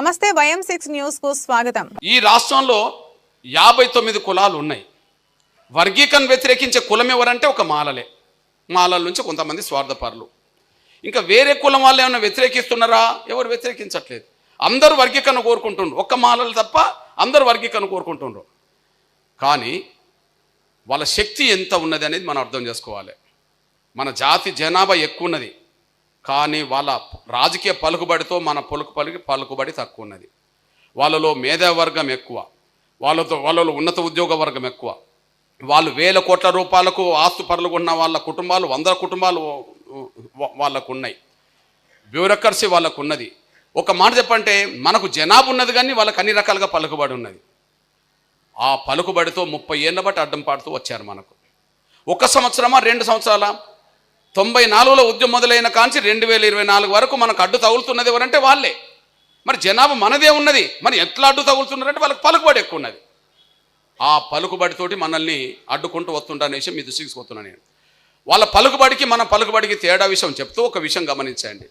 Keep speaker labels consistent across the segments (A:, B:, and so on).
A: నమస్తే వయం సిక్స్ న్యూస్కు స్వాగతం.
B: ఈ రాష్ట్రంలో యాభై తొమ్మిది కులాలు ఉన్నాయి. వర్గీకరణ వ్యతిరేకించే కులం ఎవరంటే ఒక మాలలే. మాలల నుంచి కొంతమంది స్వార్థపరులు. ఇంకా వేరే కులం వాళ్ళు ఏమైనా వ్యతిరేకిస్తున్నారా? ఎవరు వ్యతిరేకించట్లేదు. అందరూ వర్గీకరణ కోరుకుంటుండ్రు. ఒక్క మాలలు తప్ప అందరూ వర్గీకరణ కోరుకుంటుండ్రు. కానీ వాళ్ళ శక్తి ఎంత ఉన్నది అనేది మనం అర్థం చేసుకోవాలి. మన జాతి జనాభా ఎక్కువ ఉన్నది. కానీ వాళ్ళ రాజకీయ పలుకుబడితో మన పలుకు పలికి పలుకుబడి తక్కువ ఉన్నది వాళ్ళలో మేధావర్గం ఎక్కువ. వాళ్ళతో వాళ్ళలో ఉన్నత ఉద్యోగ వర్గం ఎక్కువ. వాళ్ళు వేల కోట్ల రూపాయలకు ఆస్తుపరులు ఉన్న వాళ్ళ కుటుంబాలు వందల కుటుంబాలు వాళ్ళకు ఉన్నాయి బ్యూరోక్రసీ వాళ్ళకు ఉన్నది ఒక మాట చెప్పంటే మనకు జనాభా ఉన్నది కానీ వాళ్ళకి అన్ని రకాలుగా పలుకుబడి ఉన్నది. ఆ పలుకుబడితో ముప్పై ఏళ్ళ బట్టి అడ్డం పాడుతూ వచ్చారు మనకు. ఒక సంవత్సరమా రెండు సంవత్సరాల? తొంభై నాలుగులో ఉద్యమం మొదలైన కాంచి రెండు వేల ఇరవై నాలుగు వరకు మనకు అడ్డు తగులుతున్నది ఎవరంటే వాళ్ళే. మరి జనాభా మనదే ఉన్నది. మరి ఎట్లా అడ్డు తగులుతున్నారంటే వాళ్ళకి పలుకుబడి ఎక్కువ ఉన్నది. ఆ పలుకుబడితోటి మనల్ని అడ్డుకుంటూ వస్తుంటారనే విషయం మీ దృష్టికి నేను. వాళ్ళ పలుకుబడికి మన పలుకుబడికి తేడా విషయం చెప్తూ ఒక విషయం గమనించండి.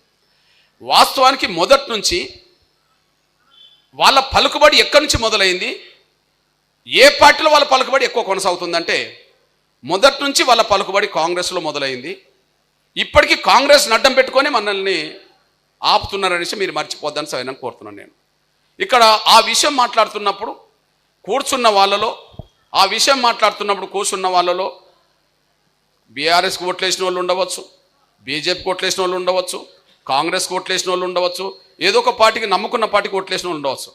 B: వాస్తవానికి మొదటి నుంచి వాళ్ళ పలుకుబడి ఎక్కడి నుంచి మొదలైంది? ఏ పార్టీలో వాళ్ళ పలుకుబడి ఎక్కువ కొనసాగుతుందంటే మొదటి నుంచి వాళ్ళ పలుకుబడి కాంగ్రెస్లో మొదలైంది. ఇప్పటికీ కాంగ్రెస్ అడ్డం పెట్టుకొని మనల్ని ఆపుతున్నారనేసి మీరు మర్చిపోద్దని సైనా కోరుతున్నాను నేను. ఇక్కడ ఆ విషయం మాట్లాడుతున్నప్పుడు కూర్చున్న వాళ్ళలో ఆ విషయం మాట్లాడుతున్నప్పుడు కూర్చున్న వాళ్ళలో బీఆర్ఎస్కి ఓట్లేసిన వాళ్ళు ఉండవచ్చు బీజేపీకి ఓట్లేసిన వాళ్ళు ఉండవచ్చు కాంగ్రెస్కి ఓట్లేసిన వాళ్ళు ఉండవచ్చు ఏదో ఒక పార్టీకి నమ్ముకున్న పార్టీకి ఓట్లేసిన వాళ్ళు ఉండవచ్చు.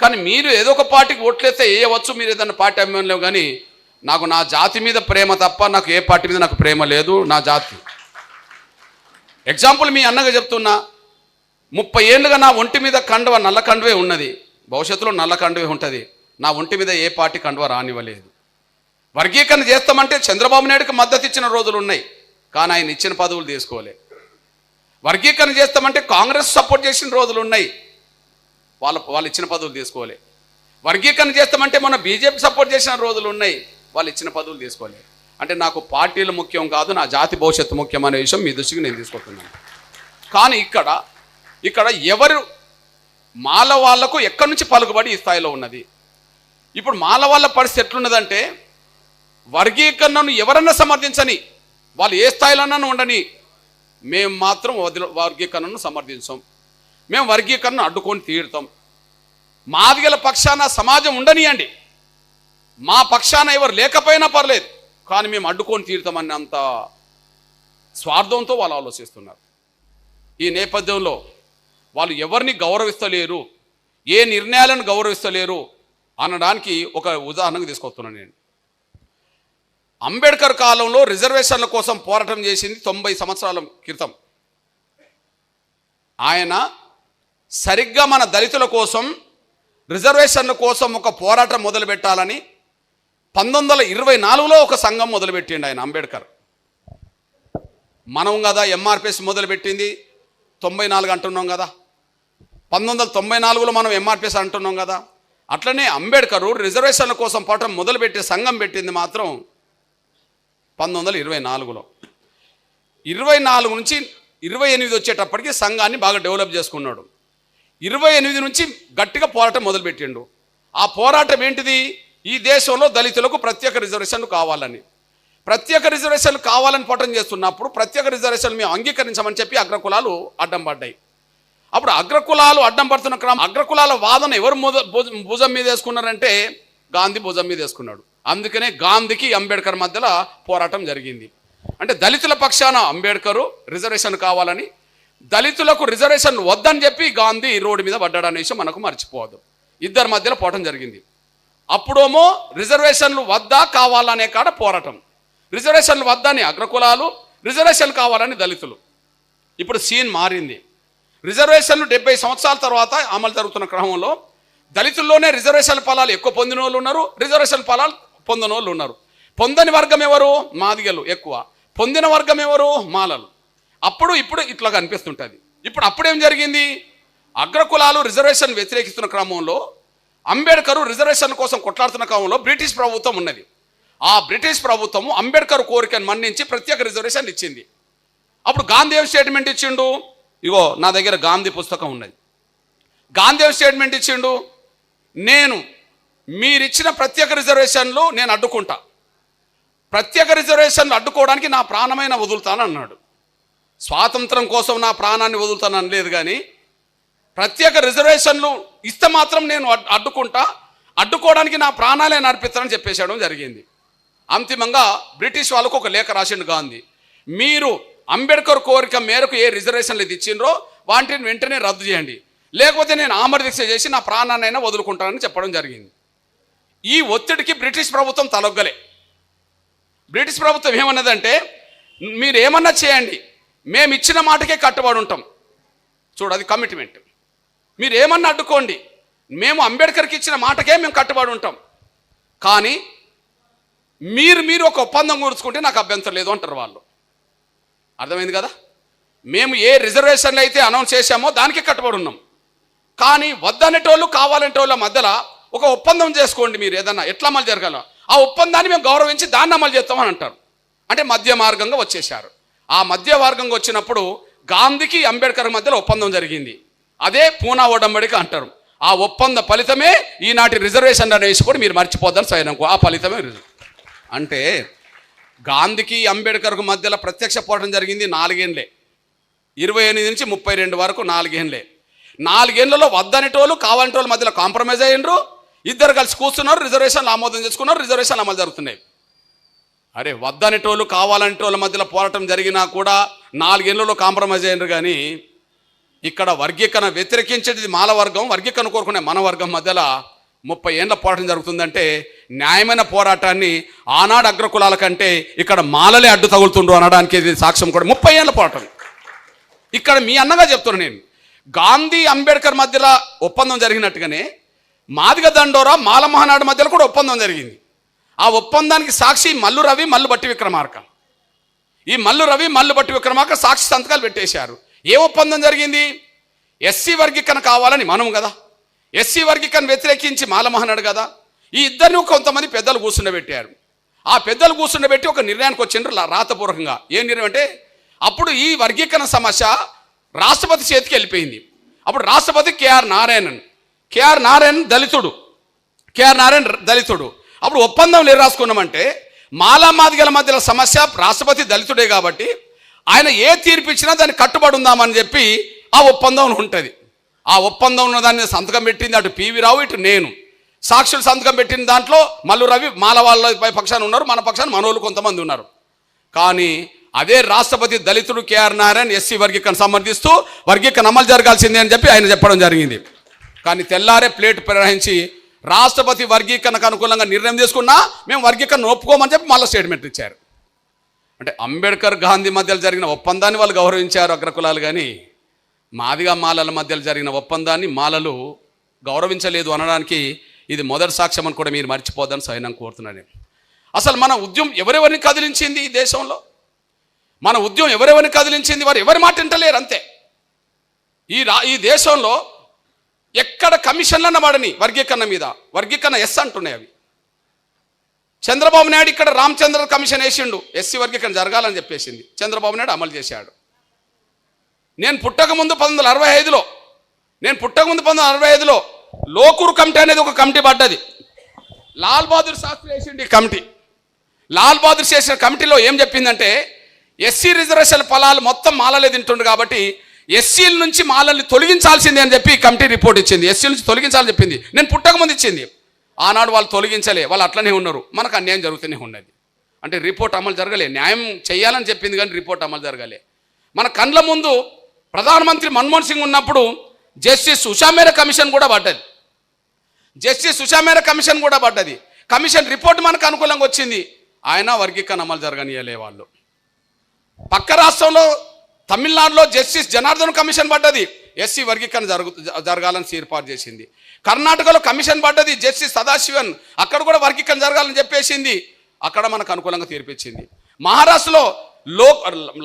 B: కానీ మీరు ఏదో ఒక పార్టీకి ఓట్లేస్తే వేయవచ్చు మీరు ఏదైనా పార్టీ అమ్మలేవు కానీ నాకు నా జాతి మీద ప్రేమ తప్ప నాకు ఏ పార్టీ మీద నాకు ప్రేమ లేదు నా జాతి. ఎగ్జాంపుల్ మీ అన్నగా చెప్తున్నా. ముప్పై ఏళ్ళుగా నా ఒంటి మీద కండువ నల్ల కండువే ఉన్నది. భవిష్యత్తులో నల్ల కండువే ఉంటుంది. నా ఒంటి మీద ఏ పార్టీ కండువ రానివ్వలేదు. వర్గీకరణ చేస్తామంటే చంద్రబాబు నాయుడుకి మద్దతు ఇచ్చిన రోజులు ఉన్నాయి. కానీ ఆయన ఇచ్చిన పదవులు తీసుకోలే. వర్గీకరణ చేస్తామంటే కాంగ్రెస్ సపోర్ట్ చేసిన రోజులు ఉన్నాయి. వాళ్ళ వాళ్ళు ఇచ్చిన పదవులు తీసుకోలే. వర్గీకరణ చేస్తామంటే మన బీజేపీ సపోర్ట్ చేసిన రోజులు ఉన్నాయి. వాళ్ళు ఇచ్చిన పదవులు తీసుకోలే. అంటే నాకు పార్టీలు ముఖ్యం కాదు నా జాతి భవిష్యత్తు ముఖ్యం అనే విషయం మీ దృష్టికి నేను తీసుకుంటున్నాను కానీ ఇక్కడ ఇక్కడ ఎవరు మాల వాళ్ళకు ఎక్కడి నుంచి పలుకుబడి ఈ స్థాయిలో ఉన్నది? ఇప్పుడు మాల వాళ్ళ పరిస్థితి ఎట్లున్నదంటే వర్గీకరణను ఎవరన్నా సమర్థించని వాళ్ళు ఏ స్థాయిలోనూ ఉండని మేము మాత్రం వదిల వర్గీకరణను సమర్థించాం. మేము వర్గీకరణను అడ్డుకొని తీరుతాం. మాదిగల పక్షాన సమాజం ఉండనియండి. మా పక్షాన ఎవరు లేకపోయినా పర్లేదు. కానీ మేము అడ్డుకొని తీరుతామని అంత స్వార్థంతో వాళ్ళు ఆలోచిస్తున్నారు. ఈ నేపథ్యంలో వాళ్ళు ఎవరిని గౌరవిస్తలేరు ఏ నిర్ణయాలను గౌరవిస్తలేరు అనడానికి ఒక ఉదాహరణకు తీసుకొస్తున్నాను నేను. అంబేద్కర్ కాలంలో రిజర్వేషన్ల కోసం పోరాటం చేసింది తొంభై సంవత్సరాల క్రితం. ఆయన సరిగ్గా మన దళితుల కోసం రిజర్వేషన్ల కోసం ఒక పోరాటం మొదలు పెట్టాలని పంతొమ్మిది వందల ఇరవై నాలుగులో ఒక సంఘం మొదలుపెట్టిండు ఆయన అంబేద్కర్ మనం కదా ఎంఆర్పిఎస్ మొదలుపెట్టింది. తొంభై నాలుగు అంటున్నాం కదా. పంతొమ్మిది వందల తొంభై నాలుగులో మనం ఎంఆర్పిఎస్ అంటున్నాం కదా. అట్లనే అంబేద్కర్ రిజర్వేషన్ల కోసం పోవటం మొదలుపెట్టే సంఘం పెట్టింది మాత్రం పంతొమ్మిది వందల ఇరవై నాలుగులో. ఇరవై నాలుగు నుంచి ఇరవై ఎనిమిది వచ్చేటప్పటికి సంఘాన్ని బాగా డెవలప్ చేసుకున్నాడు. ఇరవై ఎనిమిది నుంచి గట్టిగా పోరాటం మొదలుపెట్టిండు. ఆ పోరాటం ఏంటిది? ఈ దేశంలో దళితులకు ప్రత్యేక రిజర్వేషన్లు కావాలని. ప్రత్యేక రిజర్వేషన్లు కావాలని పట్టం చేస్తున్నప్పుడు ప్రత్యేక రిజర్వేషన్లు మేము అంగీకరించమని చెప్పి అగ్రకులాలు అడ్డం పడ్డాయి. అప్పుడు అగ్రకులాలు అడ్డం పడుతున్న క్రమం అగ్రకులాల వాదన ఎవరు భుజం మీద వేసుకున్నారంటే గాంధీ భుజం మీద వేసుకున్నాడు. అందుకనే గాంధీకి అంబేద్కర్ మధ్యలో పోరాటం జరిగింది. అంటే దళితుల పక్షాన అంబేద్కరు రిజర్వేషన్ కావాలని దళితులకు రిజర్వేషన్ వద్దని చెప్పి గాంధీ రోడ్డు మీద పడ్డాడు విషయం మనకు మర్చిపోవద్దు. ఇద్దరి మధ్యలో పోవటం జరిగింది. అప్పుడేమో రిజర్వేషన్లు వద్దా కావాలనే కాడ పోరాటం. రిజర్వేషన్లు వద్దని అగ్రకులాలు రిజర్వేషన్లు కావాలని దళితులు. ఇప్పుడు సీన్ మారింది. రిజర్వేషన్లు డెబ్బై సంవత్సరాల తర్వాత అమలు జరుగుతున్న క్రమంలో దళితుల్లోనే రిజర్వేషన్ ఫలాలు ఎక్కువ పొందిన వాళ్ళు ఉన్నారు రిజర్వేషన్ ఫలాలు పొందిన వాళ్ళు ఉన్నారు. పొందని వర్గం ఎవరు? మాదిగలు ఎక్కువ. పొందిన వర్గం ఎవరు? మాలలు. అప్పుడు ఇప్పుడు ఇట్లా కనిపిస్తుంటుంది. ఇప్పుడు అప్పుడేం జరిగింది? అగ్రకులాలు రిజర్వేషన్ వ్యతిరేకిస్తున్న క్రమంలో అంబేద్కర్ రిజర్వేషన్ కోసం కొట్లాడుతున్న క్రమంలో బ్రిటిష్ ప్రభుత్వం ఉన్నది. ఆ బ్రిటిష్ ప్రభుత్వం అంబేద్కర్ కోరికను మన్నించి ప్రత్యేక రిజర్వేషన్ ఇచ్చింది. అప్పుడు గాంధీ స్టేట్మెంట్ ఇచ్చిండు? ఇగో నా దగ్గర గాంధీ పుస్తకం ఉన్నది. గాంధీ స్టేట్మెంట్ ఇచ్చిండు? నేను మీరిచ్చిన ప్రత్యేక రిజర్వేషన్లు నేను అడ్డుకుంటా. ప్రత్యేక రిజర్వేషన్లు అడ్డుకోవడానికి నా ప్రాణమైన వదులుతానన్నాడు. స్వాతంత్రం కోసం నా ప్రాణాన్ని వదులుతానని లేదు కానీ ప్రత్యేక రిజర్వేషన్లు ఇస్తే మాత్రం నేను అడ్డుకుంటా. అడ్డుకోవడానికి నా ప్రాణాలే నడిపిస్తానని చెప్పేసేయడం జరిగింది. అంతిమంగా బ్రిటిష్ వాళ్ళకు ఒక లేఖ రాసిండు గాంధీ. మీరు అంబేద్కర్ కోరిక మేరకు ఏ రిజర్వేషన్లు ఇది ఇచ్చిండ్రో వాటిని వెంటనే రద్దు చేయండి. లేకపోతే నేను ఆమర దీక్ష చేసి నా ప్రాణాన్నైనా వదులుకుంటానని చెప్పడం జరిగింది. ఈ ఒత్తిడికి బ్రిటిష్ ప్రభుత్వం తలొగ్గలే. బ్రిటిష్ ప్రభుత్వం ఏమన్నదంటే మీరు ఏమన్నా చేయండి. మేము ఇచ్చిన మాటకే కట్టుబడి ఉంటాం. చూడు అది కమిట్మెంట్ మీరు ఏమన్నా అడ్డుకోండి. మేము అంబేద్కర్కి ఇచ్చిన మాటకే మేము కట్టుబడి ఉంటాం. కానీ మీరు మీరు ఒక ఒప్పందం కూర్చుకుంటే నాకు అభ్యంతరం లేదు అంటారు వాళ్ళు. అర్థమైంది కదా? మేము ఏ రిజర్వేషన్లు అయితే అనౌన్స్ చేశామో దానికి కట్టుబడి ఉన్నాం. కానీ వద్దనేటోళ్ళు వాళ్ళ మధ్యలో ఒక ఒప్పందం చేసుకోండి మీరు ఏదన్నా ఎట్లా అమలు జరగాల. ఆ ఒప్పందాన్ని మేము గౌరవించి దాన్ని అమలు చేస్తామని అంటారు. అంటే మధ్య మార్గంగా వచ్చేశారు. ఆ మధ్య మార్గంగా వచ్చినప్పుడు గాంధీకి అంబేద్కర్ మధ్యలో ఒప్పందం జరిగింది. అదే పూనా ఒడంబడిక అంటారు. ఆ ఒప్పంద ఫలితమే ఈనాటి రిజర్వేషన్ అనేసి కూడా మీరు మర్చిపోద్దని సైనంకు ఆ ఫలితమే అంటే గాంధీకి అంబేద్కర్కు మధ్యలో ప్రత్యక్ష పోవడం జరిగింది నాలుగేండ్లే. ఇరవై ఎనిమిది నుంచి ముప్పై రెండు వరకు నాలుగేండ్లే. నాలుగేళ్ళలో వద్దనేటోళ్ళు కావాలంటోళ్ళ మధ్యలో కాంప్రమైజ్ అయ్యిండ్రు. ఇద్దరు కలిసి కూర్చున్నారు రిజర్వేషన్లు ఆమోదం చేసుకున్నారు రిజర్వేషన్లు అమలు జరుగుతున్నాయి. అరే వద్దనేటోళ్ళు కావాలంటోళ్ళ మధ్యలో పోరాటం జరిగినా కూడా నాలుగేళ్ళలో కాంప్రమైజ్ అయ్యిండ్రు కానీ ఇక్కడ వర్గీకరణ వ్యతిరేకించేది మాల వర్గం వర్గీకరణ కోరుకునే మన వర్గం మధ్యలో ముప్పై ఏళ్ళ పోరాటం జరుగుతుందంటే న్యాయమైన పోరాటాన్ని ఆనాడు అగ్రకులాల కంటే ఇక్కడ మాలలే అడ్డు తగులుతుండ్రు అనడానికి ఇది సాక్ష్యం కూడా. ముప్పై ఏళ్ళ పోరాటం. ఇక్కడ మీ అన్నగా చెప్తున్నాను నేను. గాంధీ అంబేద్కర్ మధ్యలో ఒప్పందం జరిగినట్టుగానే మాదిగ దండోరా మాల మహానాడు మధ్యలో కూడా ఒప్పందం జరిగింది. ఆ ఒప్పందానికి సాక్షి మల్లు రవి మల్లు బట్టి విక్రమార్క. ఈ మల్లు రవి మల్లు బట్టి విక్రమార్క సాక్షి సంతకాలు పెట్టేశారు. ఏ ఒప్పందం జరిగింది? ఎస్సీ వర్గీకరణ కావాలని మనం కదా. ఎస్సీ వర్గీకరణ వ్యతిరేకించి మాల మహానాడు కదా. ఈ ఇద్దరిని కొంతమంది పెద్దలు కూర్చుండబెట్టారు. ఆ పెద్దలు కూర్చుండబెట్టి ఒక నిర్ణయానికి వచ్చిండ్రు రాతపూర్వకంగా. ఏం నిర్ణయం అంటే అప్పుడు ఈ వర్గీకరణ సమస్య రాష్ట్రపతి చేతికి వెళ్ళిపోయింది. అప్పుడు రాష్ట్రపతి కేఆర్ నారాయణన్ కేఆర్ నారాయణ్ దళితుడు కేఆర్ నారాయణ దళితుడు. అప్పుడు ఒప్పందం లేదు రాసుకున్నామంటే మాలా మాదిగల మధ్యలో సమస్య రాష్ట్రపతి దళితుడే కాబట్టి ఆయన ఏ తీర్పు ఇచ్చినా దాన్ని కట్టుబడి ఉందామని చెప్పి ఆ ఒప్పందం ఉంటుంది. ఆ ఒప్పందం ఉన్న దాన్ని సంతకం పెట్టింది అటు పివి రావు ఇటు నేను. సాక్షులు సంతకం పెట్టిన దాంట్లో మల్లు రవి మాల వాళ్ళ పక్షాన ఉన్నారు మన పక్షాన మనోళ్ళు కొంతమంది ఉన్నారు. కానీ అదే రాష్ట్రపతి దళితుడు కేఆర్ నారాయణ ఎస్సీ వర్గీకరణ సమర్థిస్తూ వర్గీకరణ అమలు జరగాల్సిందే అని చెప్పి ఆయన చెప్పడం జరిగింది. కానీ తెల్లారే ప్లేట్ ప్రవహించి రాష్ట్రపతి వర్గీకరణకు అనుకూలంగా నిర్ణయం తీసుకున్నా మేము వర్గీకరణ ఒప్పుకోమని చెప్పి మళ్ళీ స్టేట్మెంట్ ఇచ్చారు. అంటే అంబేద్కర్ గాంధీ మధ్యలో జరిగిన ఒప్పందాన్ని వాళ్ళు గౌరవించారు అగ్రకులాలు కానీ మాదిగా మాలల మధ్యలో జరిగిన ఒప్పందాన్ని మాలలు గౌరవించలేదు అనడానికి ఇది మొదటి సాక్ష్యం అని కూడా మీరు మర్చిపోద్దని సైనం కోరుతున్నాను అసలు మన ఉద్యమం ఎవరెవరిని కదిలించింది ఈ దేశంలో? మన ఉద్యమం ఎవరెవరిని కదిలించింది? వారు ఎవరి మాట వింటలేరు అంతే. ఈ రా ఈ దేశంలో ఎక్కడ కమిషన్లన్న వాడని వర్గీకరణ మీద వర్గీకరణ ఎస్ అంటున్నాయి అవి. చంద్రబాబు నాయుడు ఇక్కడ రామచంద్ర కమిషన్ వేసిండు. ఎస్సీ వర్గీకరణ జరగాలని చెప్పేసింది. చంద్రబాబు నాయుడు అమలు చేశాడు. నేను పుట్టక ముందు పంతొమ్మిది వందల అరవై ఐదులో నేను పుట్టక ముందు పంతొమ్మిది వందల అరవై ఐదులో లోకూరు కమిటీ అనేది ఒక కమిటీ పడ్డది. లాల్ బహదూర్ శాస్త్రి వేసిండు ఈ కమిటీ. లాల్ బహదూర్ చేసిన కమిటీలో ఏం చెప్పిందంటే ఎస్సీ రిజర్వేషన్ ఫలాలు మొత్తం మాలలే తింటుండు కాబట్టి ఎస్సీల నుంచి మాలల్ని తొలగించాల్సిందే అని చెప్పి ఈ కమిటీ రిపోర్ట్ ఇచ్చింది. ఎస్సీల నుంచి తొలగించాలని చెప్పింది. నేను పుట్టక ముందు ఇచ్చింది. ఆనాడు వాళ్ళు తొలగించలే వాళ్ళు అట్లనే ఉన్నారు. మనకు అన్యాయం జరుగుతూనే ఉన్నది. అంటే రిపోర్ట్ అమలు జరగలే. న్యాయం చేయాలని చెప్పింది కానీ రిపోర్ట్ అమలు జరగలే. మన కండ్ల ముందు ప్రధానమంత్రి మన్మోహన్ సింగ్ ఉన్నప్పుడు జస్టిస్ ఉషామేర కమిషన్ కూడా పడ్డది. జస్టిస్ ఉషామేర కమిషన్ కూడా పడ్డది. కమిషన్ రిపోర్ట్ మనకు అనుకూలంగా వచ్చింది. ఆయన వర్గీకరణ అమలు జరగనియలే వాళ్ళు. పక్క రాష్ట్రంలో తమిళనాడులో జస్టిస్ జనార్దన్ కమిషన్ పడ్డది. ఎస్సీ వర్గీకరణ జరుగు జరగాలని ఏర్పాటు చేసింది. కర్ణాటకలో కమిషన్ పడ్డది జస్టిస్ సదాశివన్. అక్కడ కూడా వర్గీకరణ జరగాలని చెప్పేసింది. అక్కడ మనకు అనుకూలంగా తీర్పిచ్చింది. మహారాష్ట్రలో లో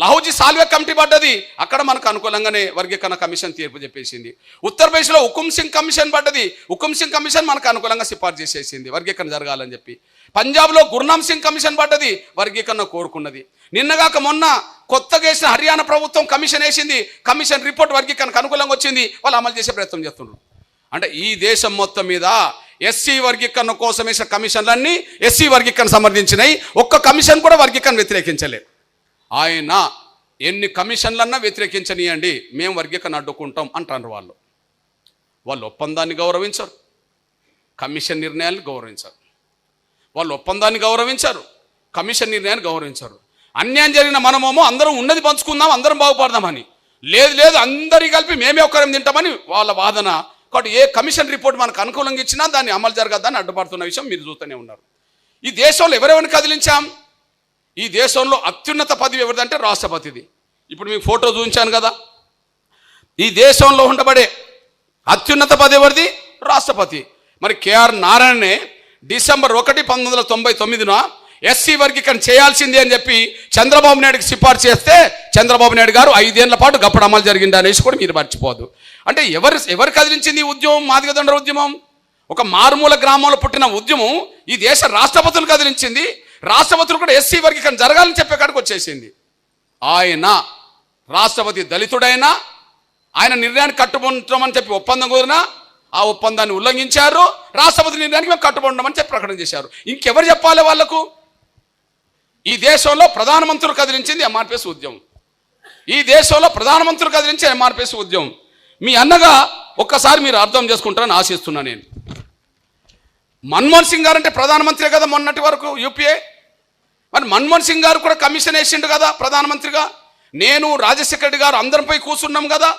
B: లహౌజీ సాల్వే కమిటీ పడ్డది. అక్కడ మనకు అనుకూలంగానే వర్గీకరణ కమిషన్ తీర్పు చెప్పేసింది. ఉత్తరప్రదేశ్లో హుకుం సింగ్ కమిషన్ పడ్డది. హుకుం సింగ్ కమిషన్ మనకు అనుకూలంగా సిఫార్సు చేసేసింది. వర్గీకరణ జరగాలని చెప్పి. పంజాబ్లో గుర్నామ్ సింగ్ కమిషన్ పడ్డది. వర్గీకరణ కోరుకున్నది. నిన్నగాక మొన్న కొత్తగా వేసిన హర్యానా ప్రభుత్వం కమిషన్ వేసింది. కమిషన్ రిపోర్ట్ వర్గీకరణకు అనుకూలంగా వచ్చింది. వాళ్ళు అమలు చేసే ప్రయత్నం చేస్తున్నారు అంటే ఈ దేశం మొత్తం మీద ఎస్సీ వర్గీకరణ కోసం వేసిన కమిషన్లన్నీ ఎస్సీ వర్గీకరణ సమర్థించినాయి. ఒక్క కమిషన్ కూడా వర్గీకరణ వ్యతిరేకించలేదు. ఆయన ఎన్ని కమిషన్లన్నా వ్యతిరేకించనీయండి మేము వర్గీకరణ అడ్డుకుంటాం అంటారు వాళ్ళు. వాళ్ళు ఒప్పందాన్ని గౌరవించరు. కమిషన్ నిర్ణయాన్ని గౌరవించరు. వాళ్ళు ఒప్పందాన్ని గౌరవించారు కమిషన్ నిర్ణయాన్ని గౌరవించారు. అన్యాయం జరిగిన మనమేమో అందరం ఉన్నది పంచుకుందాం అందరం బాగుపడదామని. లేదు లేదు అందరి కలిపి మేమే ఒక్కరం తింటామని వాళ్ళ వాదన కాబట్టి ఏ కమిషన్ రిపోర్ట్ మనకు అనుకూలంగా ఇచ్చినా దాన్ని అమలు జరగద్దని అడ్డుపడుతున్న విషయం మీరు చూస్తూనే ఉన్నారు. ఈ దేశంలో ఎవరెవరిని కదిలించాం? ఈ దేశంలో అత్యున్నత పదవి ఎవరిదంటే రాష్ట్రపతిది. ఇప్పుడు మీకు ఫోటో చూపించాను కదా. ఈ దేశంలో ఉండబడే అత్యున్నత పదవి ఎవరిది? రాష్ట్రపతి. మరి కేఆర్ నారాయణనే డిసెంబర్ ఒకటి పంతొమ్మిది వందల తొంభై తొమ్మిదిన ఎస్సీ వర్గీకరణ చేయాల్సిందే అని చెప్పి చంద్రబాబు నాయుడుకి సిఫార్సు చేస్తే చంద్రబాబు నాయుడు గారు ఐదేళ్ళ పాటు గప్పుడు అమలు జరిగింది అనేసి కూడా మీరు మర్చిపోదు. అంటే ఎవరు ఎవరు కదిలించింది ఈ ఉద్యమం? మాదిగదండ ఉద్యమం. ఒక మారుమూల గ్రామంలో పుట్టిన ఉద్యమం ఈ దేశ రాష్ట్రపతులు కదిలించింది. రాష్ట్రపతులు కూడా ఎస్సీ వర్గీకరణ జరగాలని చెప్పే కాడికి వచ్చేసింది. ఆయన రాష్ట్రపతి దళితుడైనా ఆయన నిర్ణయాన్ని కట్టుబడమని చెప్పి ఒప్పందం కుదిరినా ఆ ఒప్పందాన్ని ఉల్లంఘించారు. రాష్ట్రపతి నిర్ణయానికి మేము కట్టుబడమని చెప్పి ప్రకటన చేశారు. ఇంకెవరు చెప్పాలి వాళ్ళకు ఈ దేశంలో ప్రధానమంత్రులు కదిలించింది ఎంఆర్పిఎస్ ఉద్యమం. ఈ దేశంలో ప్రధానమంత్రులు కదిలించే ఎంఆర్పిఎస్ ఉద్యమం. మీ అన్నగా ఒక్కసారి మీరు అర్థం చేసుకుంటారని ఆశిస్తున్నా నేను. మన్మోహన్ సింగ్ గారు అంటే ప్రధానమంత్రి కదా మొన్నటి వరకు యూపీఏ? మరి మన్మోహన్ సింగ్ గారు కూడా కమిషన్ వేసిండు కదా ప్రధానమంత్రిగా? నేను రాజశేఖర రెడ్డి గారు అందరిపై కూర్చున్నాం కదా?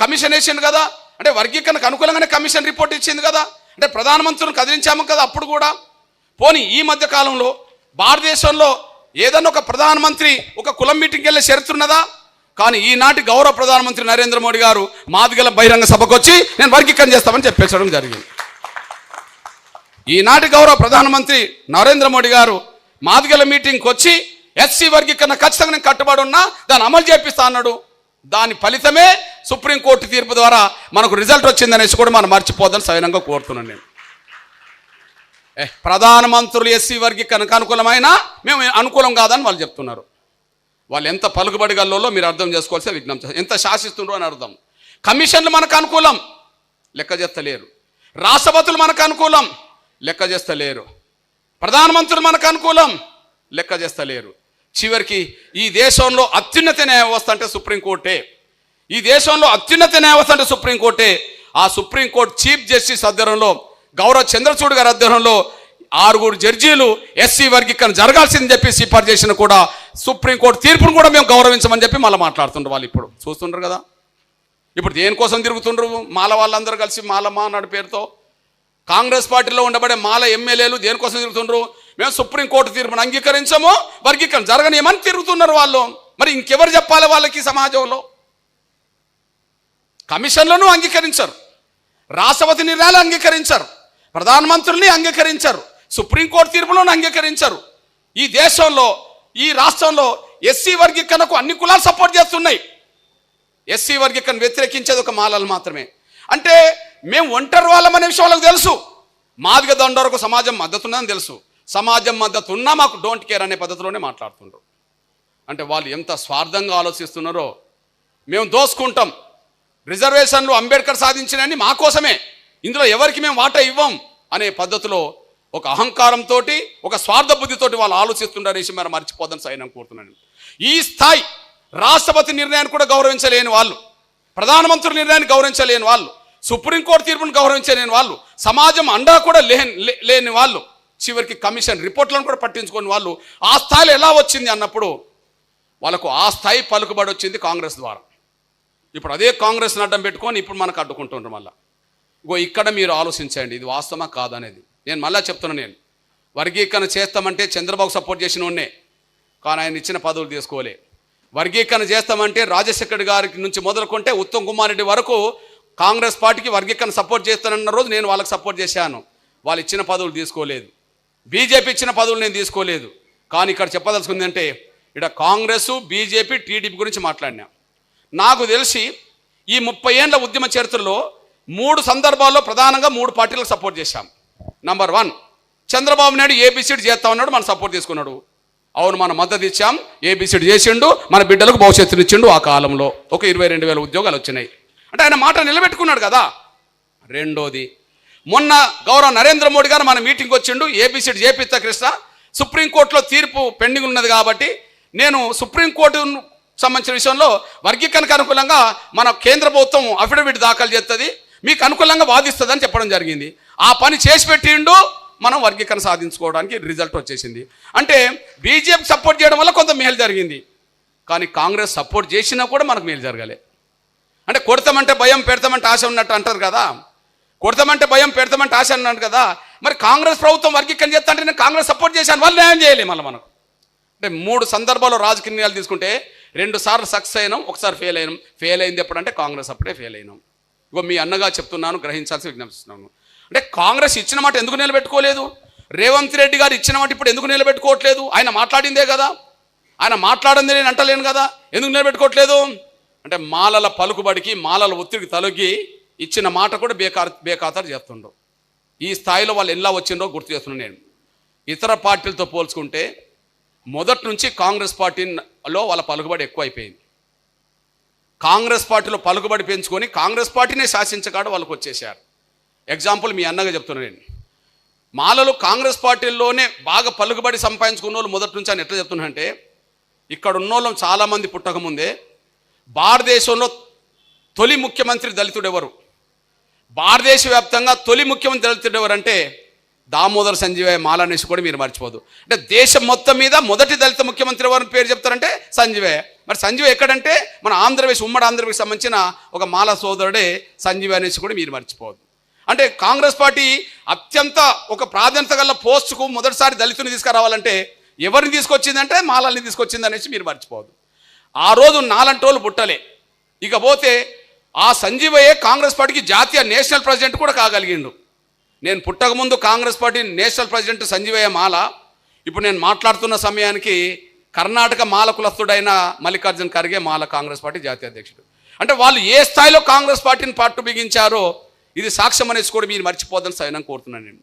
B: కమిషన్ వేసిండు కదా? అంటే వర్గీకరణకు అనుకూలంగానే కమిషన్ రిపోర్ట్ ఇచ్చింది కదా? అంటే ప్రధానమంత్రిని కదిలించాము కదా అప్పుడు కూడా? పోనీ ఈ మధ్య కాలంలో భారతదేశంలో ఏదన్నా ఒక ప్రధానమంత్రి ఒక కులం మీటింగ్కి వెళ్ళే చరిత్ర ఉన్నదా? కానీ ఈనాటి గౌరవ ప్రధానమంత్రి నరేంద్ర మోడీ గారు మాదిగల బహిరంగ సభకు వచ్చి నేను వర్గీకరణ చేస్తామని చెప్పేసడం జరిగింది. ఈనాటి గౌరవ ప్రధానమంత్రి నరేంద్ర మోడీ గారు మాదిగల మీటింగ్కి వచ్చి ఎస్సీ వర్గీకరణ ఖచ్చితంగా నేను కట్టుబడి ఉన్నా దాన్ని అమలు చేపిస్తా అన్నాడు. దాని ఫలితమే సుప్రీంకోర్టు తీర్పు ద్వారా మనకు రిజల్ట్ వచ్చిందనేసి కూడా మనం మర్చిపోద్దని సవినంగా కోరుతున్నాను నేను. ఏ ప్రధానమంత్రులు ఎస్సీ వర్గీకరణకు అనుకూలమైన మేము అనుకూలం కాదని వాళ్ళు చెప్తున్నారు. వాళ్ళు ఎంత పలుకుబడి గల్లో మీరు అర్థం చేసుకోవాల్సిన విజ్ఞప్తి ఎంత శాసిస్తుండ్రో అని అర్థం. కమిషన్లు మనకు అనుకూలం. లెక్క చేస్తలేరు. రాష్ట్రపతులు మనకు అనుకూలం. లెక్క చేస్తలేరు. ప్రధానమంత్రులు మనకు అనుకూలం. లెక్క చేస్తలేరు. చివరికి ఈ దేశంలో అత్యున్నత న్యాయ వ్యవస్థ అంటే సుప్రీంకోర్టే. ఈ దేశంలో అత్యున్నత న్యాయ వ్యవస్థ అంటే సుప్రీంకోర్టే. ఆ సుప్రీంకోర్టు చీఫ్ జస్టిస్ ఆధ్వర్యంలో గౌరవ చంద్రచూడ్ గారి ఆధ్వర్యంలో ఆరుగురు జడ్జీలు ఎస్సీ వర్గీకరణ జరగాల్సిందని చెప్పి సిఫార్సు చేసిన కూడా సుప్రీంకోర్టు తీర్పును కూడా మేము గౌరవించమని చెప్పి మళ్ళీ మాట్లాడుతుండ్రు వాళ్ళు ఇప్పుడు. చూస్తుండ్రు కదా? ఇప్పుడు దేనికోసం తిరుగుతుండ్రు? మాల వాళ్ళందరూ కలిసి మాలమ్మ అన్నాడు పేరుతో. కాంగ్రెస్ పార్టీలో ఉండబడే మాల ఎమ్మెల్యేలు దేనికోసం తిరుగుతుండ్రు? మేము సుప్రీంకోర్టు తీర్పును అంగీకరించము వర్గీకరణ జరగనియమని తిరుగుతున్నారు వాళ్ళు. మరి ఇంకెవరు చెప్పాలి వాళ్ళకి సమాజంలో? కమిషన్లను అంగీకరించరు. రాష్ట్రపతి నిర్ణయాలు అంగీకరించరు. ప్రధానమంత్రుల్ని అంగీకరించరు. సుప్రీంకోర్టు తీర్పులను అంగీకరించరు. ఈ దేశంలో ఈ రాష్ట్రంలో ఎస్సీ వర్గీకరణకు అన్ని కులాలు సపోర్ట్ చేస్తున్నాయి. ఎస్సీ వర్గీకరణ వ్యతిరేకించేది ఒక మాలలు మాత్రమే. అంటే మేము ఒంటరి వాళ్ళం అనే విషయం వాళ్ళకి తెలుసు. మాదిగ దండరకు సమాజం మద్దతు ఉందని తెలుసు. సమాజం మద్దతు ఉన్నా మాకు డోంట్ కేర్ అనే పద్ధతిలోనే మాట్లాడుతుండ్రు. అంటే వాళ్ళు ఎంత స్వార్థంగా ఆలోచిస్తున్నారో. మేము దోసుకుంటాం. రిజర్వేషన్లు అంబేద్కర్ సాధించినని మా కోసమే. ఇందులో ఎవరికి మేము వాటా ఇవ్వం అనే పద్ధతిలో ఒక అహంకారంతో ఒక స్వార్థ బుద్ధితోటి వాళ్ళు ఆలోచిస్తుండారేసి మరి మర్చిపోదని సైన్యం కోరుతున్నాను. ఈ స్థాయి రాష్ట్రపతి నిర్ణయాన్ని కూడా గౌరవించలేని వాళ్ళు ప్రధానమంత్రి నిర్ణయాన్ని గౌరవించలేని వాళ్ళు సుప్రీంకోర్టు తీర్పును గౌరవించలేని వాళ్ళు సమాజం అండా కూడా లేని లే- లేని వాళ్ళు చివరికి కమిషన్ రిపోర్ట్లను కూడా పట్టించుకొని వాళ్ళు ఆ స్థాయిలో ఎలా వచ్చింది అన్నప్పుడు వాళ్ళకు ఆ స్థాయి పలుకుబడి వచ్చింది కాంగ్రెస్ ద్వారా. ఇప్పుడు అదే కాంగ్రెస్ని అడ్డం పెట్టుకొని ఇప్పుడు మనకు అడ్డుకుంటుండ్రు మళ్ళీ. ఇగో ఇక్కడ మీరు ఆలోచించండి ఇది వాస్తవమా కాదనేది. నేను మళ్ళా చెప్తున్నాను నేను. వర్గీకరణ చేస్తామంటే చంద్రబాబు సపోర్ట్ చేసిన ఉన్నే కానీ ఆయన ఇచ్చిన పదవులు తీసుకోలే. వర్గీకరణ చేస్తామంటే రాజశేఖర్ గారికి నుంచి మొదలుకుంటే ఉత్తమ్ కుమార్ రెడ్డి వరకు కాంగ్రెస్ పార్టీకి వర్గీకరణ సపోర్ట్ చేస్తానన్న రోజు నేను వాళ్ళకి సపోర్ట్ చేశాను. వాళ్ళు ఇచ్చిన పదవులు తీసుకోలేదు. బీజేపీ ఇచ్చిన పదవులు నేను తీసుకోలేదు. కానీ ఇక్కడ చెప్పదలుచుకుంది అంటే ఇక్కడ కాంగ్రెస్ బీజేపీ టీడీపీ గురించి మాట్లాడినా. నాకు తెలిసి ఈ ముప్పై ఏండ్ల ఉద్యమ చరిత్రలో మూడు సందర్భాల్లో ప్రధానంగా మూడు పార్టీలకు సపోర్ట్ చేశాం. Number one Chandrababu Naidu ABCD చేస్తా ఉన్నాడు మనం సపోర్ట్ తీసుకున్నాడు. అవును మనం మద్దతు ఇచ్చాం ఏబిసిడి చేసిండు మన బిడ్డలకు భవిష్యత్తునిచ్చిండు ఆ కాలంలో. ఒక ఇరవై రెండు వేల ఉద్యోగాలు వచ్చినాయి. అంటే ఆయన మాట నిలబెట్టుకున్నాడు కదా. రెండోది మొన్న గౌరవ నరేంద్ర మోడీ గారు మన మీటింగ్ వచ్చిండు ఏబిసిడి చేపిస్తా కృష్ణ. సుప్రీంకోర్టులో తీర్పు పెండింగ్ ఉన్నది కాబట్టి నేను సుప్రీంకోర్టు సంబంధించిన విషయంలో వర్గీకరణకు అనుకూలంగా మన కేంద్ర ప్రభుత్వం అఫిడవిట్ దాఖలు చేస్తుంది మీకు అనుకూలంగా వాదిస్తుందని చెప్పడం జరిగింది. ఆ పని చేసి పెట్టిండు మనం వర్గీకరణ సాధించుకోవడానికి రిజల్ట్ వచ్చేసింది. అంటే బీజేపీ సపోర్ట్ చేయడం వల్ల కొంత మేలు జరిగింది. కానీ కాంగ్రెస్ సపోర్ట్ చేసినా కూడా మనకు మేలు జరగలే. అంటే కొడతామంటే భయం పెడతామంటే ఆశ ఉన్నట్టు అంటారు కదా. కొడతామంటే భయం పెడతామంటే ఆశ అన్నాడు కదా. మరి కాంగ్రెస్ ప్రభుత్వం వర్గీకరణ చేస్తా అంటే నేను కాంగ్రెస్ సపోర్ట్ చేశాను వాళ్ళు న్యాయం చేయలేము మళ్ళీ మనకు. అంటే మూడు సందర్భాల్లో రాజకీయ నిర్ణయాలు తీసుకుంటే రెండు సార్లు సక్సెస్ అయినాం ఒకసారి ఫెయిల్ అయినాం. ఫెయిల్ అయింది ఎప్పుడంటే కాంగ్రెస్ అప్పుడే ఫెయిల్ అయినాం. ఇగో మీ అన్నగా చెప్తున్నాను గ్రహించాల్సి విజ్ఞప్తిస్తున్నాను అంటే కాంగ్రెస్ ఇచ్చిన మాట ఎందుకు నిలబెట్టుకోలేదు? రేవంత్ రెడ్డి గారు ఇచ్చిన మాట ఇప్పుడు ఎందుకు నిలబెట్టుకోవట్లేదు? ఆయన మాట్లాడిందే కదా. ఆయన మాట్లాడింది నేను అంటలేను కదా. ఎందుకు నిలబెట్టుకోవట్లేదు? అంటే మాలల పలుకుబడికి మాలల ఒత్తిడికి తలొగ్గి ఇచ్చిన మాట కూడా బేకార్ బేఖాతరు చేస్తుండో ఈ స్థాయిలో వాళ్ళు ఎలా వచ్చిండో గుర్తు చేస్తున్నాను నేను. ఇతర పార్టీలతో పోల్చుకుంటే మొదటి నుంచి కాంగ్రెస్ పార్టీలో వాళ్ళ పలుకుబడి ఎక్కువైపోయింది. కాంగ్రెస్ పార్టీలో పలుకుబడి పెంచుకొని కాంగ్రెస్ పార్టీనే శాసించగాడు వాళ్ళకు వచ్చేసారు ఎగ్జాంపుల్ మీ అన్నగా చెప్తున్నాను నేను. మాలలు కాంగ్రెస్ పార్టీల్లోనే బాగా పలుకుబడి సంపాదించుకున్న వాళ్ళు మొదటి నుంచి అని ఎట్లా చెప్తున్నానంటే ఇక్కడ ఉన్నోళ్ళం చాలామంది పుట్టకముందే భారతదేశంలో తొలి ముఖ్యమంత్రి దళితుడు ఎవరు? భారతదేశ వ్యాప్తంగా తొలి ముఖ్యమంత్రి దళితుడు ఎవరంటే దామోదర్ సంజీవయ్య మాలనేసి కూడా మీరు మర్చిపోదు. అంటే దేశం మొత్తం మీద మొదటి దళిత ముఖ్యమంత్రి ఎవరిని పేరు చెప్తారంటే సంజీవయ్య. మరి సంజీవ ఎక్కడంటే మన ఆంధ్రప్రదేశ్ ఉమ్మడి ఆంధ్రప్రదేశ్ సంబంధించిన ఒక మాల సోదరుడే సంజీవ అనేసి కూడా మీరు మర్చిపోవద్దు. అంటే కాంగ్రెస్ పార్టీ అత్యంత ఒక ప్రాధాన్యత గల పోస్టుకు మొదటిసారి దళితుని తీసుకురావాలంటే ఎవరిని తీసుకొచ్చిందంటే మాలల్ని తీసుకొచ్చింది అనేసి మీరు మర్చిపోవద్దు. ఆ రోజు నాలంటోళ్ళు పుట్టలే. ఇకపోతే ఆ సంజీవయ్యే కాంగ్రెస్ పార్టీకి జాతీయ నేషనల్ ప్రెసిడెంట్ కూడా కాగలిగిండు. నేను పుట్టకముందు Congress party national president Sanjeevaiah మాల. ఇప్పుడు నేను మాట్లాడుతున్న సమయానికి కర్ణాటక మాల కులస్తుడైన మల్లికార్జున్ ఖర్గే మాల కాంగ్రెస్ పార్టీ జాతీయ అధ్యక్షుడు. అంటే వాళ్ళు ఏ స్థాయిలో కాంగ్రెస్ పార్టీని పట్టు బిగించారో ఇది సాక్ష్యం అనేసి కూడా మీరు మర్చిపోద్దని సైనం కోరుతున్నాను నేను.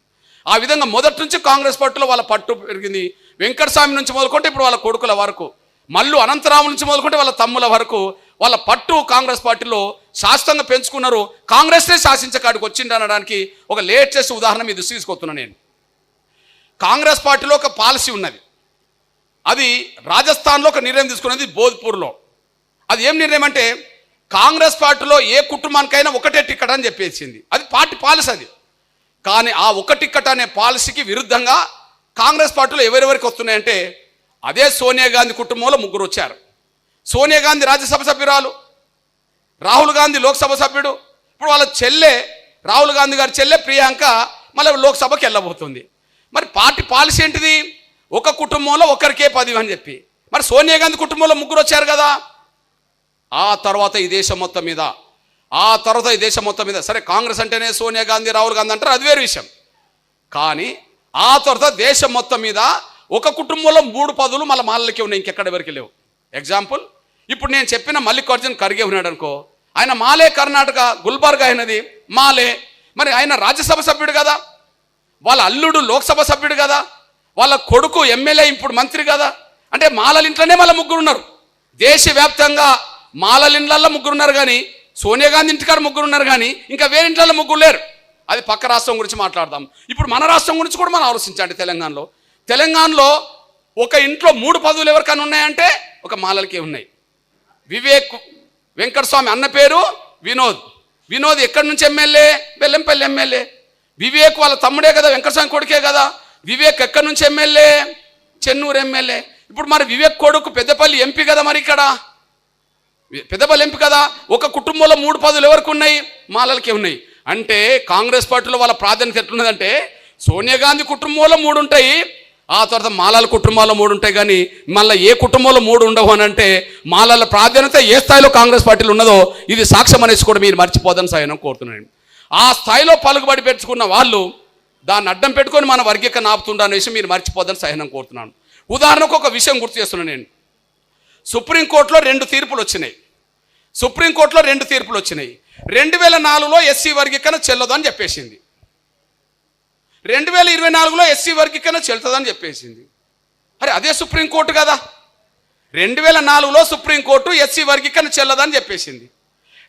B: ఆ విధంగా మొదటి నుంచి కాంగ్రెస్ పార్టీలో వాళ్ళ పట్టు పెరిగింది. వెంకటస్వామి నుంచి మొదలుకుంటే ఇప్పుడు వాళ్ళ కొడుకుల వరకు మల్లు అనంతరాము నుంచి మొదలుకుంటే వాళ్ళ తమ్ముల వరకు వాళ్ళ పట్టు కాంగ్రెస్ పార్టీలో శాశ్వతంగా పెంచుకున్నారు. కాంగ్రెస్నే శాసించకాడికి వచ్చింది అనడానికి ఒక లేటెస్ట్ ఉదాహరణ మీ దృష్టి తీసుకొస్తున్నాను నేను. కాంగ్రెస్ పార్టీలో ఒక పాలసీ ఉన్నది. అది రాజస్థాన్లో ఒక నిర్ణయం తీసుకున్నది బోధ్పూర్లో. అది ఏం నిర్ణయం అంటే కాంగ్రెస్ పార్టీలో ఏ కుటుంబానికైనా ఒకటే టికెట్ అని చెప్పేసింది. అది పార్టీ పాలసీ అది. కానీ ఆ ఒక టికెట్ అనే పాలసీకి విరుద్ధంగా కాంగ్రెస్ పార్టీలో ఎవరెవరికి వస్తున్నాయంటే అదే సోనియా గాంధీ కుటుంబంలో ముగ్గురు వచ్చారు. సోనియా గాంధీ రాజ్యసభ సభ్యురాలు రాహుల్ గాంధీ లోక్సభ సభ్యుడు. ఇప్పుడు వాళ్ళ చెల్లె రాహుల్ గాంధీ గారి చెల్లె ప్రియాంక మళ్ళీ లోక్సభకి వెళ్ళబోతుంది. మరి పార్టీ పాలసీ ఏంటిది? ఒక కుటుంబంలో ఒకరికే పదవి అని చెప్పి. మరి సోనియా గాంధీ కుటుంబంలో ముగ్గురు వచ్చారు కదా. ఆ తర్వాత ఈ దేశం మొత్తం మీద ఆ తర్వాత ఈ దేశం మొత్తం మీద. సరే కాంగ్రెస్ అంటేనే సోనియా గాంధీ రాహుల్ గాంధీ అంటారు అది వేరే విషయం. కానీ ఆ తర్వాత దేశం మొత్తం మీద ఒక కుటుంబంలో మూడు పదులు మళ్ళీ మాలలకి ఉన్నాయి ఇంకెక్కడ ఎవరికి లేవు. ఎగ్జాంపుల్ ఇప్పుడు నేను చెప్పిన మల్లికార్జున్ ఖర్గే ఉన్నాడు అనుకో. ఆయన మాలే కర్ణాటక గుల్బర్గా అయినది మాలే. మరి ఆయన రాజ్యసభ సభ్యుడు కదా. వాళ్ళ అల్లుడు లోక్సభ సభ్యుడు కదా. వాళ్ళ కొడుకు ఎమ్మెల్యే ఇప్పుడు మంత్రి కదా. అంటే మాలల ఇంట్లోనే మళ్ళీ ముగ్గురు ఉన్నారు. దేశవ్యాప్తంగా మాలలిండ్లలో ముగ్గురున్నారు ముగ్గురు ఉన్నారు కానీ సోనియా గాంధీ ఇంటికాడ ముగ్గురు ఉన్నారు కానీ ఇంకా వేరే ఇంట్లలో ముగ్గురు లేరు. అది పక్క రాష్ట్రం గురించి మాట్లాడదాం. ఇప్పుడు మన రాష్ట్రం గురించి కూడా మనం ఆలోచించండి తెలంగాణలో. తెలంగాణలో ఒక ఇంట్లో మూడు పదవులు ఎవరికైనా ఉన్నాయంటే ఒక మాలలకే ఉన్నాయి. వివేక్ వెంకటస్వామి అన్న పేరు వినోద్. వినోద్ ఎక్కడి నుంచి ఎమ్మెల్యే? బెల్లంపల్లి ఎమ్మెల్యే. వివేక్ వాళ్ళ తమ్ముడే కదా వెంకటస్వామి కొడుకే కదా. వివేక్ ఎక్కడి నుంచి ఎమ్మెల్యే? చెన్నూరు ఎమ్మెల్యే. ఇప్పుడు మరి వివేక్ కొడుకు పెద్దపల్లి ఎంపీ కదా మరి ఇక్కడ? పెదబలింపు కదా. ఒక కుటుంబంలో మూడు పదవులు ఎవరికి ఉన్నాయి? మాలలకే ఉన్నాయి. అంటే కాంగ్రెస్ పార్టీలో వాళ్ళ ప్రాధాన్యత ఎట్లున్నదంటే సోనియా గాంధీ కుటుంబంలో మూడు ఉంటాయి ఆ తర్వాత మాలల కుటుంబాల్లో మూడు ఉంటాయి కానీ మళ్ళీ ఏ కుటుంబంలో మూడు ఉండవు అని అంటే మాలాల ప్రాధాన్యత ఏ స్థాయిలో కాంగ్రెస్ పార్టీలు ఉన్నదో ఇది సాక్ష్యం అనేసి కూడా మీరు మర్చిపోదని సాయనం కోరుతున్నాను. ఆ స్థాయిలో పలుకుబడి పెట్టుకున్న వాళ్ళు దాన్ని అడ్డం పెట్టుకొని మన వర్గీకరణ ఆపుతుండ అనేసి మీరు మర్చిపోదని సహనం కోరుతున్నాను. ఉదాహరణకు ఒక విషయం గుర్తు చేస్తున్నాను నేను. సుప్రీంకోర్టులో రెండు తీర్పులు వచ్చినాయి. సుప్రీంకోర్టులో రెండు తీర్పులు వచ్చినాయి. రెండు వేల నాలుగులో ఎస్సీ వర్గీకరణ చెల్లదు అని చెప్పేసింది. రెండు వేల ఇరవై నాలుగులో ఎస్సీ వర్గీకరణ చెల్లుతుందని చెప్పేసింది. అరే అదే సుప్రీంకోర్టు కదా. రెండు వేల నాలుగులో సుప్రీంకోర్టు ఎస్సీ వర్గీకరణ చెల్లదని చెప్పేసింది.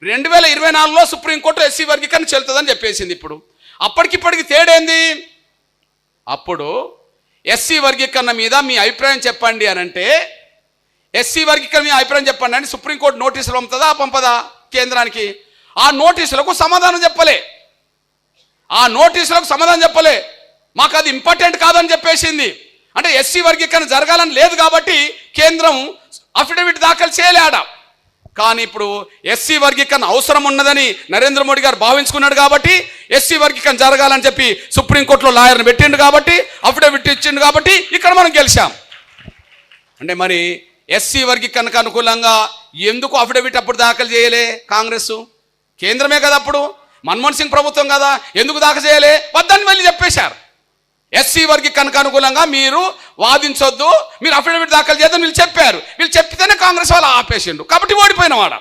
B: రెండు వేల ఇరవై నాలుగులో సుప్రీంకోర్టు ఎస్సీ వర్గీకరణ చెల్లుతుందని చెప్పేసింది ఇప్పుడు. అప్పటికిప్పటికి తేడేంది అప్పుడు ఎస్సీ వర్గీకరణ మీద మీ అభిప్రాయం చెప్పండి అని అంటే ఎస్సీ వర్గీకరణ మీ అభిప్రాయం చెప్పండి. అని సుప్రీంకోర్టు నోటీసులు పంపుతుందా? పంపదా? కేంద్రానికి. ఆ నోటీసులకు సమాధానం చెప్పలే. ఆ నోటీసులకు సమాధానం చెప్పలే. మాకు అది ఇంపార్టెంట్ కాదని చెప్పేసింది. అంటే ఎస్సీ వర్గీకరణ జరగాలని లేదు కాబట్టి కేంద్రం అఫిడవిట్ దాఖలు చేయలేడ. కానీ ఇప్పుడు ఎస్సీ వర్గీకరణ అవసరం ఉన్నదని నరేంద్ర మోడీ గారు భావించుకున్నాడు కాబట్టి ఎస్సీ వర్గీకరణ జరగాలని చెప్పి సుప్రీంకోర్టులో లాయర్ని పెట్టిండు కాబట్టి అఫిడవిట్ ఇచ్చిండు కాబట్టి ఇక్కడ మనం గెలిచాం. అంటే మరి ఎస్సీ వర్గీకరణకు అనుకూలంగా ఎందుకు అఫిడవిట్ అప్పుడు దాఖలు చేయలే కాంగ్రెస్ కేంద్రమే కదా అప్పుడు? మన్మోహన్ సింగ్ ప్రభుత్వం కదా ఎందుకు దాఖలు చేయలే? వద్దని మళ్ళీ చెప్పేశారు. ఎస్సీ వర్గీకరణకు అనుకూలంగా మీరు వాదించొద్దు మీరు అఫిడవిట్ దాఖలు చేద్దాం వీళ్ళు చెప్పారు. వీళ్ళు చెప్పితేనే కాంగ్రెస్ వాళ్ళు ఆపేసిండు కాబట్టి ఓడిపోయిన వాడ.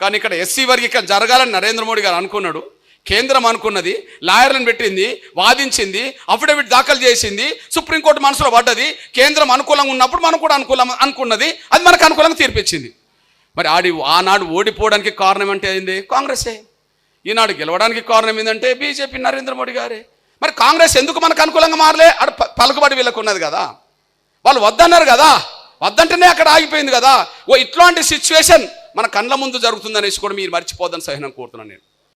B: కానీ ఇక్కడ ఎస్సీ వర్గీకరణ జరగాలని నరేంద్ర మోడీ గారు అనుకున్నాడు. కేంద్రం అనుకున్నది లాయర్లను పెట్టింది వాదించింది అఫిడవిట్ దాఖలు చేసింది సుప్రీంకోర్టు మనసులో పడ్డది కేంద్రం అనుకూలంగా ఉన్నప్పుడు మనం కూడా అనుకూలం అనుకున్నది అది మనకు అనుకూలంగా తీర్పిచ్చింది. మరి ఆడి ఆనాడు ఓడిపోవడానికి కారణం అంటే ఏంది? కాంగ్రెసే. ఈనాడు గెలవడానికి కారణం ఏంటంటే బీజేపీ నరేంద్ర మోడీ గారే. మరి కాంగ్రెస్ ఎందుకు మనకు అనుకూలంగా మారలే? అక్కడ ప- పలుకుబడి వీళ్ళకు ఉన్నది కదా. వాళ్ళు వద్దన్నారు కదా. వద్దంటేనే అక్కడ ఆగిపోయింది కదా. ఓ ఇట్లాంటి సిచ్యువేషన్ మన కళ్ళ ముందు జరుగుతుందనేసి కూడా మీరు మర్చిపోద్దని సహనం కోరుతున్నాను నేను.